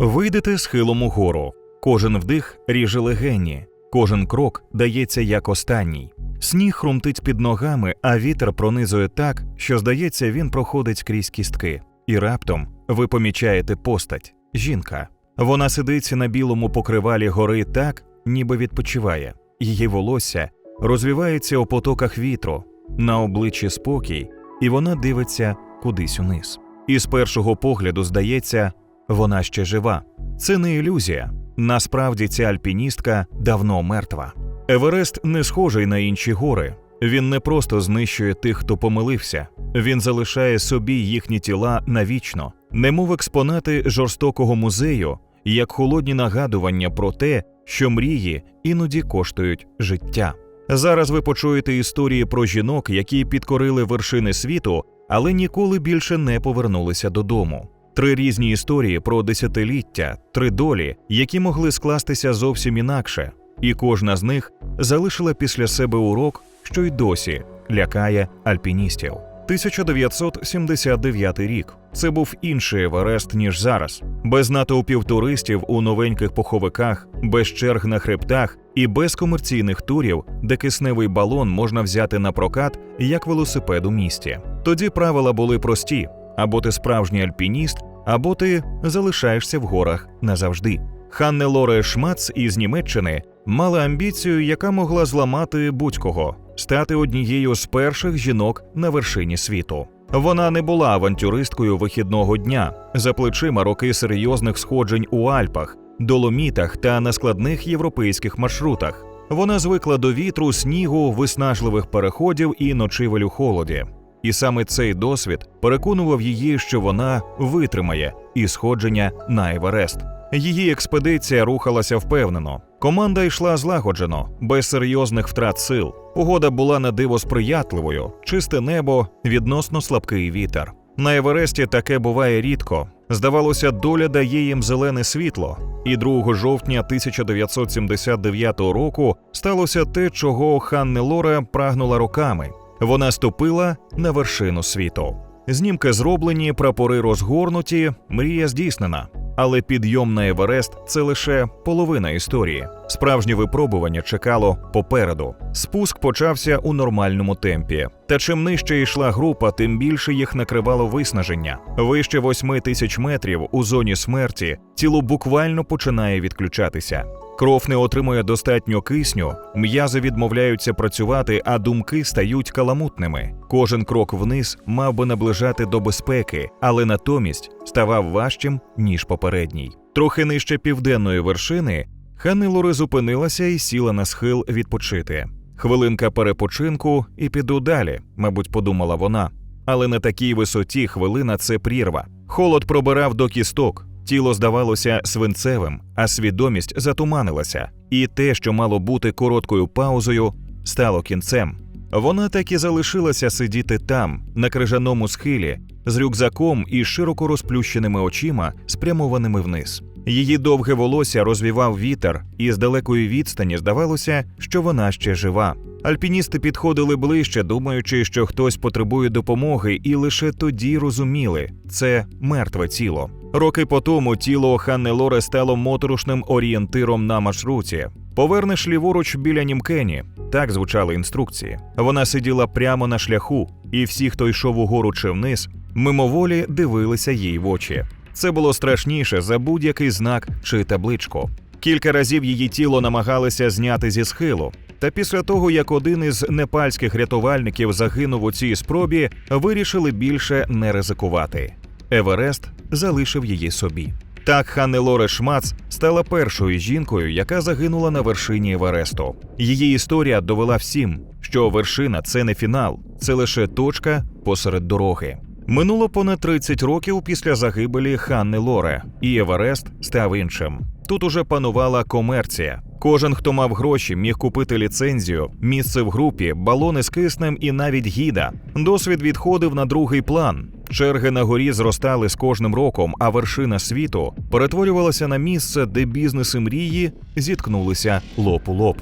Вийдете схилом угору. Кожен вдих ріже легені, кожен крок дається як останній. Сніг хрумтить під ногами, а вітер пронизує так, що здається, він проходить крізь кістки. І раптом ви помічаєте постать жінка. Вона сидить на білому покривалі гори так, ніби відпочиває. Її волосся розвівається у потоках вітру, на обличчі спокій, і вона дивиться кудись униз. І з першого погляду здається, вона ще жива. Це не ілюзія. Насправді ця альпіністка давно мертва. Еверест не схожий на інші гори. Він не просто знищує тих, хто помилився, він залишає собі їхні тіла навічно, немов експонати жорстокого музею, як холодні нагадування про те, що мрії іноді коштують життя. Зараз ви почуєте історії про жінок, які підкорили вершини світу, але ніколи більше не повернулися додому. Три різні історії про десятиліття, три долі, які могли скластися зовсім інакше, і кожна з них залишила після себе урок, що й досі лякає альпіністів. 1979 рік. Це був інший Еверест, ніж зараз, без натовпів туристів у новеньких поховиках, без черг на хребтах і без комерційних турів, де кисневий балон можна взяти на прокат як велосипед у місті. Тоді правила були прості: або ти справжній альпініст, або ти залишаєшся в горах назавжди. Ханне Лоре Шмац із Німеччини мала амбіцію, яка могла зламати будь-кого, стати однією з перших жінок на вершині світу. Вона не була авантюристкою вихідного дня за плечима роки серйозних сходжень у Альпах, доломітах та на складних європейських маршрутах. Вона звикла до вітру, снігу, виснажливих переходів і ночівель у холоді. І саме цей досвід переконував її, що вона витримає і сходження на Еверест. Її експедиція рухалася впевнено. Команда йшла злагоджено, без серйозних втрат сил. Погода була на диво сприятливою, чисте небо, відносно слабкий вітер. На Евересті таке буває рідко. Здавалося, доля дає їм зелене світло. І 2 жовтня 1979 року сталося те, чого Ханне Лоре прагнула роками. Вона ступила на вершину світу. Знімки зроблені, прапори розгорнуті, мрія здійснена. Але підйом на Еверест це лише половина історії. Справжнє випробування чекало попереду. Спуск почався у нормальному темпі. Та чим нижче йшла група, тим більше їх накривало виснаження. Вище восьми тисяч метрів у зоні смерті тіло буквально починає відключатися. Кров не отримує достатньо кисню, м'язи відмовляються працювати, а думки стають каламутними. Кожен крок вниз мав би наближати до безпеки, але натомість ставав важчим ніж попередній. Трохи нижче південної вершини Ханни Лори зупинилася і сіла на схил відпочити. Хвилинка перепочинку і піду далі, мабуть, подумала вона. Але на такій висоті хвилина це прірва. Холод пробирав до кісток. Тіло здавалося свинцевим, а свідомість затуманилася, і те, що мало бути короткою паузою, стало кінцем. Вона так і залишилася сидіти там, на крижаному схилі, з рюкзаком і широко розплющеними очима, спрямованими вниз. Її довге волосся розвівав вітер, і з далекої відстані здавалося, що вона ще жива. Альпіністи підходили ближче, думаючи, що хтось потребує допомоги, і лише тоді розуміли це мертве тіло. Роки по тому тіло Ханни Лоре стало моторошним орієнтиром на маршруті. Повернеш ліворуч біля Німкені. Так звучали інструкції. Вона сиділа прямо на шляху, і всі, хто йшов угору чи вниз, мимоволі дивилися їй в очі. Це було страшніше за будь-який знак чи табличку. Кілька разів її тіло намагалися зняти зі схилу. Та після того, як один із непальських рятувальників загинув у цій спробі, вирішили більше не ризикувати. Еверест залишив її собі. Так Ханнелоре Шмац стала першою жінкою, яка загинула на вершині Евересту. Її історія довела всім, що вершина це не фінал, це лише точка посеред дороги. Минуло понад 30 років після загибелі Ханни Лоре, і Еверест став іншим. Тут уже панувала комерція. Кожен, хто мав гроші, міг купити ліцензію, місце в групі, балони з киснем і навіть гіда. Досвід відходив на другий план. Черги на горі зростали з кожним роком, а вершина світу перетворювалася на місце, де бізнеси мрії зіткнулися лоб у лоб.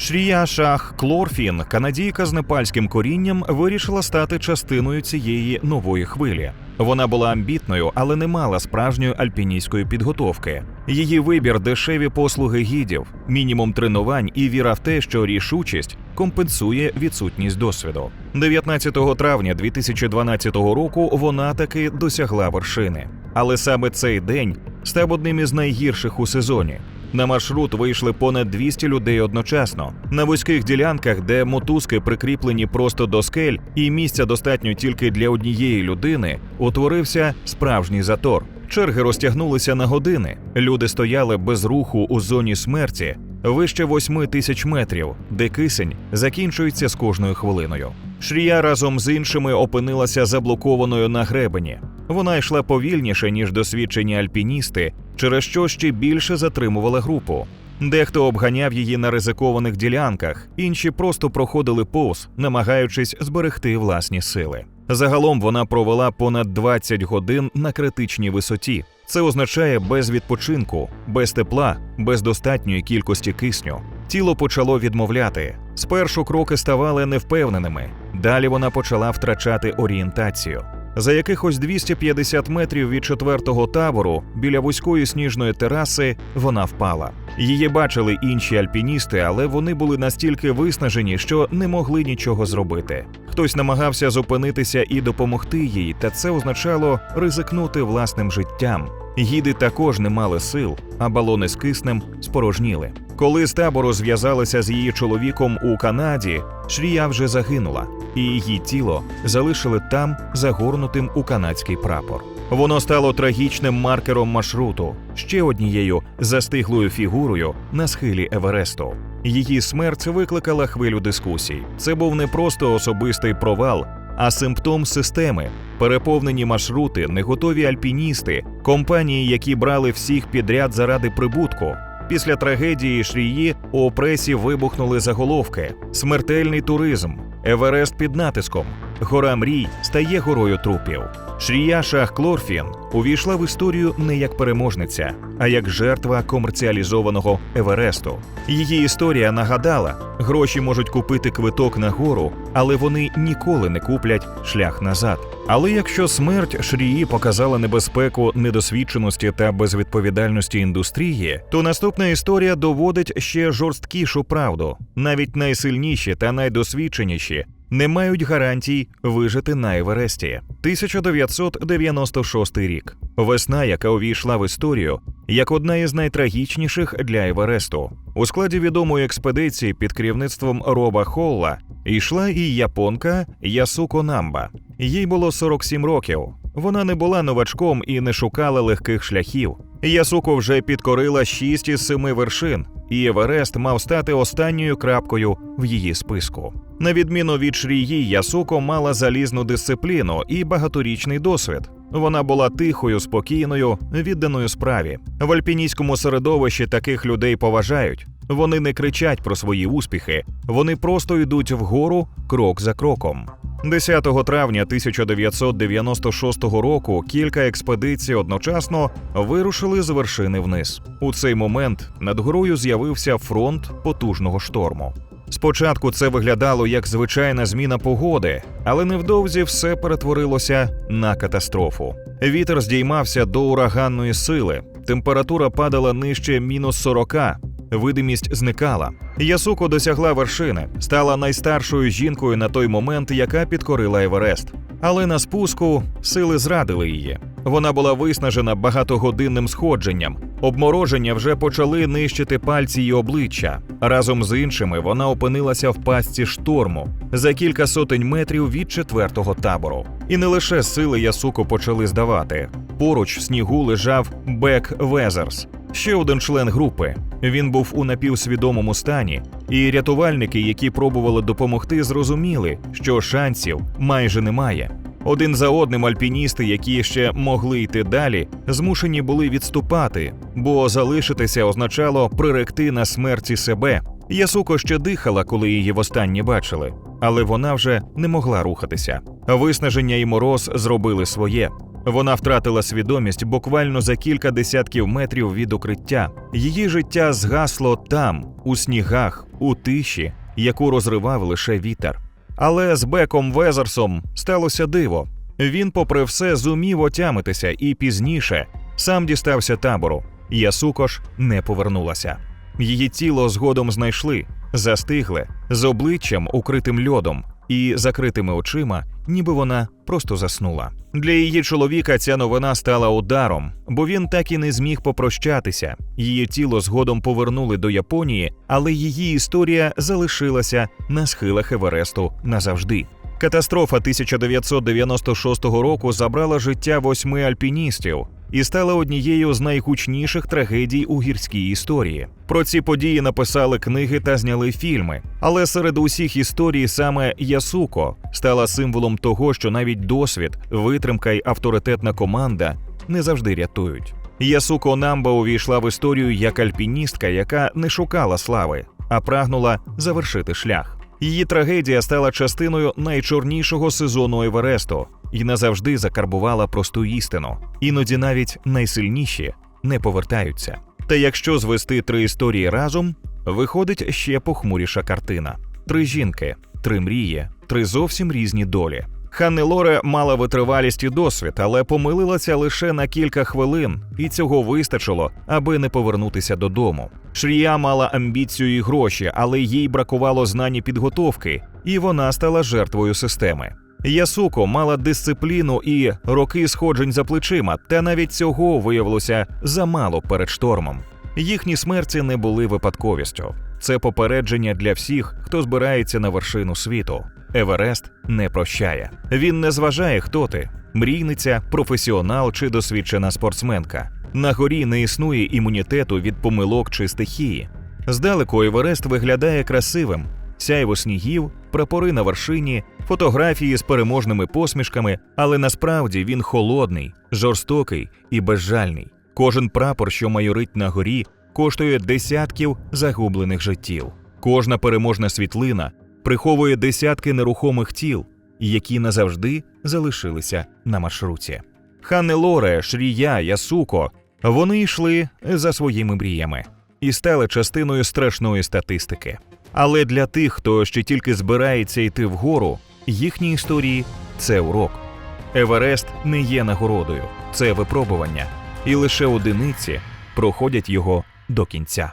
Шрія Шах Клорфін, канадійка з непальським корінням, вирішила стати частиною цієї нової хвилі. Вона була амбітною, але не мала справжньої альпіністської підготовки. Її вибір дешеві послуги гідів, мінімум тренувань і віра в те, що рішучість компенсує відсутність досвіду. 19 травня 2012 року вона таки досягла вершини. Але саме цей день став одним із найгірших у сезоні. На маршрут вийшли понад 200 людей одночасно. На вузьких ділянках, де мотузки прикріплені просто до скель, і місця достатньо тільки для однієї людини, утворився справжній затор. Черги розтягнулися на години. Люди стояли без руху у зоні смерті вище 8 тисяч метрів, де кисень закінчується з кожною хвилиною. Шрія разом з іншими опинилася заблокованою на гребені. Вона йшла повільніше, ніж досвідчені альпіністи, через що ще більше затримувала групу. Дехто обганяв її на ризикованих ділянках, інші просто проходили повз, намагаючись зберегти власні сили. Загалом вона провела понад 20 годин на критичній висоті. Це означає без відпочинку, без тепла, без достатньої кількості кисню. Тіло почало відмовляти. Спершу кроки ставали невпевненими. Далі вона почала втрачати орієнтацію. За якихось 250 метрів від четвертого табору біля вузької сніжної тераси вона впала. Її бачили інші альпіністи, але вони були настільки виснажені, що не могли нічого зробити. Хтось намагався зупинитися і допомогти їй, та це означало ризикнути власним життям. Гіди також не мали сил, а балони з киснем спорожніли. Коли з табору зв'язалися з її чоловіком у Канаді, Шрія вже загинула, і її тіло залишили там загорнутим у канадський прапор. Воно стало трагічним маркером маршруту, ще однією застиглою фігурою на схилі Евересту. Її смерть викликала хвилю дискусій. Це був не просто особистий провал, а симптом системи, переповнені маршрути, неготові альпіністи, компанії, які брали всіх підряд заради прибутку. Після трагедії Шрії у опресі вибухнули заголовки: смертельний туризм, Еверест під натиском, гора мрій стає горою трупів. Шрія Шах Клорфін увійшла в історію не як переможниця, а як жертва комерціалізованого Евересту. Її історія нагадала, гроші можуть купити квиток на гору, але вони ніколи не куплять шлях назад. Але якщо смерть Шрії показала небезпеку недосвідченості та безвідповідальності індустрії, то наступна історія доводить ще жорсткішу правду. Навіть найсильніші та найдосвідченіші не мають гарантій вижити на Евересті. 1996 рік. Весна, яка увійшла в історію як одна із найтрагічніших для Евересту. У складі відомої експедиції під керівництвом Роба Холла йшла і японка Ясуко Намба. Їй було 47 років. Вона не була новачком і не шукала легких шляхів. Ясуко вже підкорила шість із семи вершин, і Еверест мав стати останньою крапкою в її списку. На відміну від Шрії, Ясуко мала залізну дисципліну і багаторічний досвід. Вона була тихою, спокійною, відданою справі. В альпінійському середовищі таких людей поважають. Вони не кричать про свої успіхи, вони просто йдуть вгору крок за кроком. 10 травня 1996 року кілька експедицій одночасно вирушили з вершини вниз. У цей момент над горою з'явився фронт потужного шторму. Спочатку це виглядало як звичайна зміна погоди, але невдовзі все перетворилося на катастрофу. Вітер здіймався до ураганної сили, температура падала нижче мінус 40, видимість зникала. Ясуко досягла вершини, стала найстаршою жінкою на той момент, яка підкорила Еверест. Але на спуску сили зрадили її. Вона була виснажена багатогодинним сходженням. Обмороження вже почали нищити пальці й обличчя. Разом з іншими вона опинилася в пастці шторму за кілька сотень метрів від четвертого табору. І не лише сили Ясуко почали здавати. Поруч в снігу лежав Бек Везерс, ще один член групи. Він був у напівсвідомому стані, і рятувальники, які пробували допомогти, зрозуміли, що шансів майже немає. Один за одним альпіністи, які ще могли йти далі, змушені були відступати, бо залишитися означало приректи на смерті себе. Ясуко ще дихала, коли її востаннє бачили, але вона вже не могла рухатися. Виснаження і мороз зробили своє. Вона втратила свідомість буквально за кілька десятків метрів від укриття. Її життя згасло там, у снігах, у тиші, яку розривав лише вітер. Але з Беком Везерсом сталося диво. Він, попри все, зумів отямитися і пізніше сам дістався табору. Ясуко ж не повернулася. Її тіло згодом знайшли, застигли з обличчям укритим льодом і закритими очима, ніби вона просто заснула. Для її чоловіка ця новина стала ударом, бо він так і не зміг попрощатися. Її тіло згодом повернули до Японії, але її історія залишилася на схилах Евересту назавжди. Катастрофа 1996 року забрала життя восьми альпіністів і стала однією з найгучніших трагедій у гірській історії. Про ці події написали книги та зняли фільми. Але серед усіх історій саме Ясуко стала символом того, що навіть досвід, витримка й авторитетна команда не завжди рятують. Ясуко Намба увійшла в історію як альпіністка, яка не шукала слави, а прагнула завершити шлях. Її трагедія стала частиною найчорнішого сезону Евересту і назавжди закарбувала просту істину. Іноді навіть найсильніші не повертаються. Та якщо звести три історії разом, виходить ще похмуріша картина: три жінки, три мрії, три зовсім різні долі. Ханне Лоре мала витривалість і досвід, але помилилася лише на кілька хвилин, і цього вистачило, аби не повернутися додому. Шрія мала амбіцію і гроші, але їй бракувало знань і підготовки, і вона стала жертвою системи. Ясуко мала дисципліну і роки сходжень за плечима, та навіть цього виявилося замало перед штормом. Їхні смерті не були випадковістю. Це попередження для всіх, хто збирається на вершину світу. Еверест не прощає. Він не зважає, хто ти мрійниця, професіонал чи досвідчена спортсменка. На горі не існує імунітету від помилок чи стихії. Здалеку Еверест виглядає красивим, сяйво снігів, прапори на вершині, фотографії з переможними посмішками, але насправді він холодний, жорстокий і безжальний. Кожен прапор, що майорить на горі, коштує десятків загублених життів. Кожна переможна світлина приховує десятки нерухомих тіл, які назавжди залишилися на маршруті. Ханне Лоре, Шрія, Ясуко вони йшли за своїми мріями і стали частиною страшної статистики. Але для тих, хто ще тільки збирається йти вгору, їхні історії це урок. Еверест не є нагородою, це випробування, і лише одиниці проходять його до кінця.